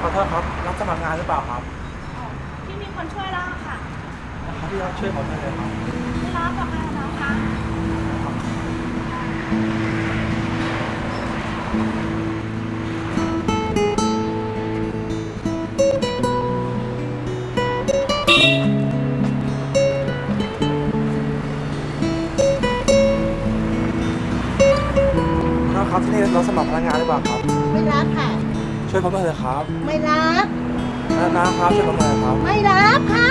ขอโทษครับรับสมัครงานหรือเปล่าครับพี่มีคนช่วยแล้วค่ะครับพี่ครับช่วยผมหน่อยเลยครับไม่รับกับใครนะคะขอโทษครับที่นี่รับสมัครพนักงานหรือเปล่าครับ ไม่รับค่ะ ช่วยผมหน่อยเถอะครับไม่รับ นะนะครับช่วยผมหน่อยครับ ไม่รับค่ะ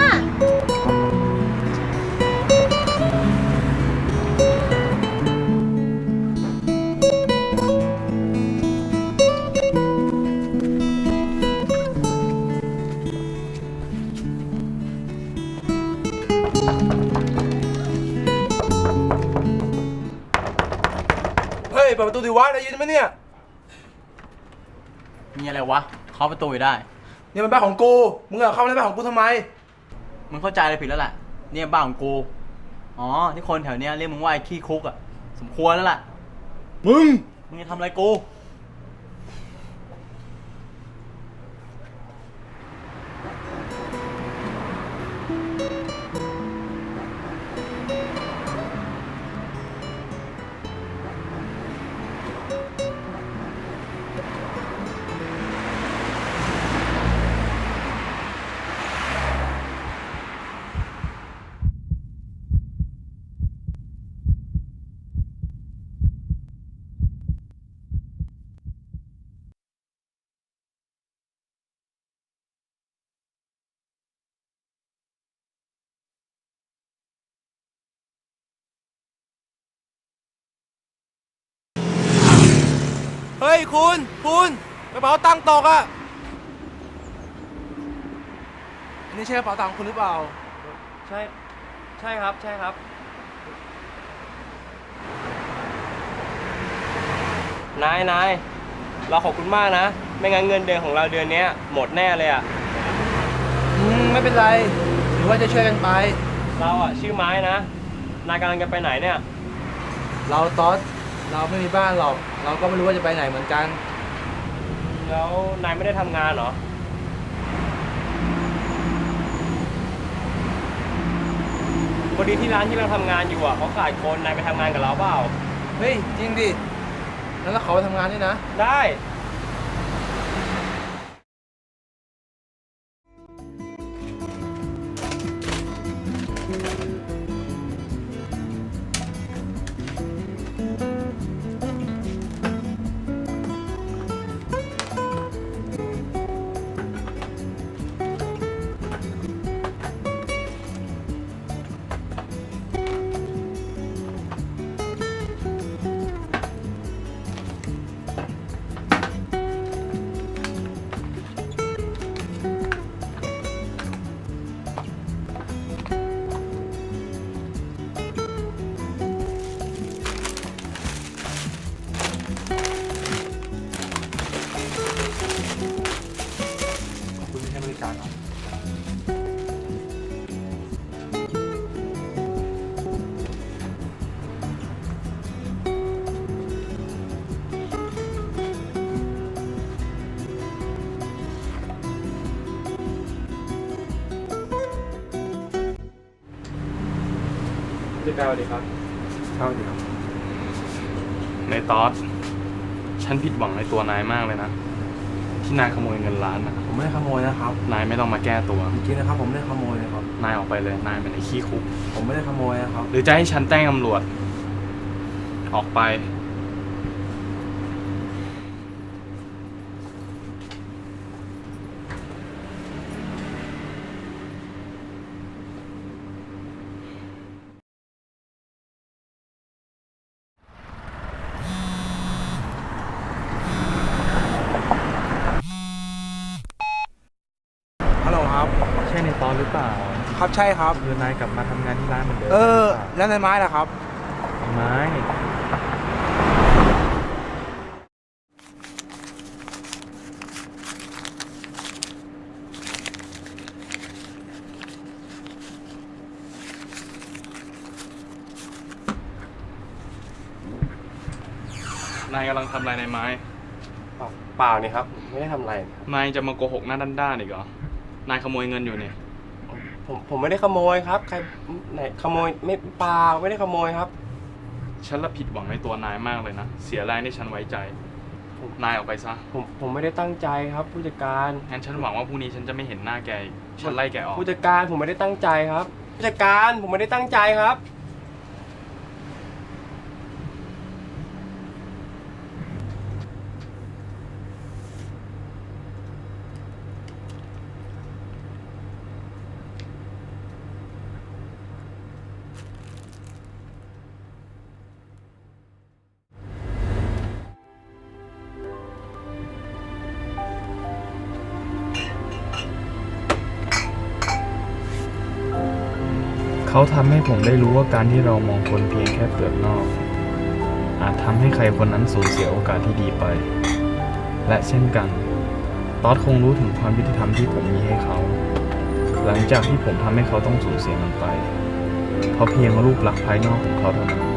เฮ้ยเปิดประตูดิวะได้ยินไหมเนี่ย มีอะไรวะเคาะประตูอยู่ได้ นี่มันบ้านของกู มึงอะเข้ามาในบ้านของกูทำไม มึงเข้าใจอะไรผิดแล้วแหละเนี่ยบ้านของกู อ๋อ ที่คนแถวเนี้ยเรียกมึงว่าไอ้ขี้คุกอะสมควรแล้วล่ะ มึง มึงจะทำอะไรกู ยคุณคุณกระเป๋าตังค์ตกอะอันนี้ใช่กระเป๋าตังค์คุณหรือเปล่า ใช่ ใช่ครับ ใช่ครับ นายนายเราขอบคุณมากนะ ไม่งั้นเงินเดือนของเราเดือนเนี้ยหมดแน่เลยอะอืมไม่เป็นไรหรือว่าจะช่วยกันไป เราอะชื่อไม้นะ นายกำลังจะไปไหนเนี่ย เราตอส เราไม่มีบ้านหรอก เราก็ไม่รู้ว่าจะไปไหนเหมือนกัน แล้วนายไม่ได้ทำงานเหรอ พอดีที่ร้านที่เราทำงานอยู่อะเขาขาดคน นายไปทำงานกับเราเปล่า เฮ้ย จริงดิงั้นเราขอไปทำงานด้วยนะ ได้ คุณที่ให้บริการครับพี่แปลว่าดีครับเข้าดีครับในตอสฉันผิดหวังในตัวนายมากเลยนะ ที่นายขโมยเงินล้านนะผมไม่ได้ขโมยนะครับนายไม่ต้องมาแก้ตัวจริงๆนะครับ ผมไม่ได้ขโมยนะครับ นายออกไปเลย นายเป็นไอ้ขี้คุก ผมไม่ได้ขโมยนะครับ หรือจะให้ฉันแจ้งตำรวจ ออกไป ครับใช่ครับ คือนายกลับมาทำงานที่ร้านเหมือนเดิมเออหรืปล่าแล้วในไม้ล่ะครับ ไม้นายกำลังทำอะไรในไม้เปล่าเปล่านี่ครับ ไม่ได้ทำอะไรครับนายจะมาโกหกหน้าด้านๆอีกเหรอนายขโมยเงินอยู่เนี่ย ผมผมไม่ได้ขโมยครับ ใครไหนขโมยไม่เปล่าไม่ได้ขโมยครับ ฉันละผิดหวังในตัวนายมากเลยนะ เสียแรงที่ฉันไว้ใจ นายออกไปซะ ผมผมไม่ได้ตั้งใจครับ ผู้จัดการงั้นฉันหวังว่าพรุ่งนี้ฉันจะไม่เห็นหน้าแกอีกฉันไล่แกออก ผู้จัดการผมไม่ได้ตั้งใจครับ ผู้จัดการผมไม่ได้ตั้งใจครับ เขาทำให้ผมได้รู้ว่าการที่เรามองคนเพียงแค่เปลือกนอก อาจทำให้ใครคนนั้นสูญเสียโอกาสที่ดีไป และเช่นกันตอดคงรู้ถึงความยุติธรรมที่ผมมีให้เขา หลังจากที่ผมทำให้เขาต้องสูญเสียมันไป เพราะเพียงรูปลักษณ์ภายนอกของเขาเท่านั้น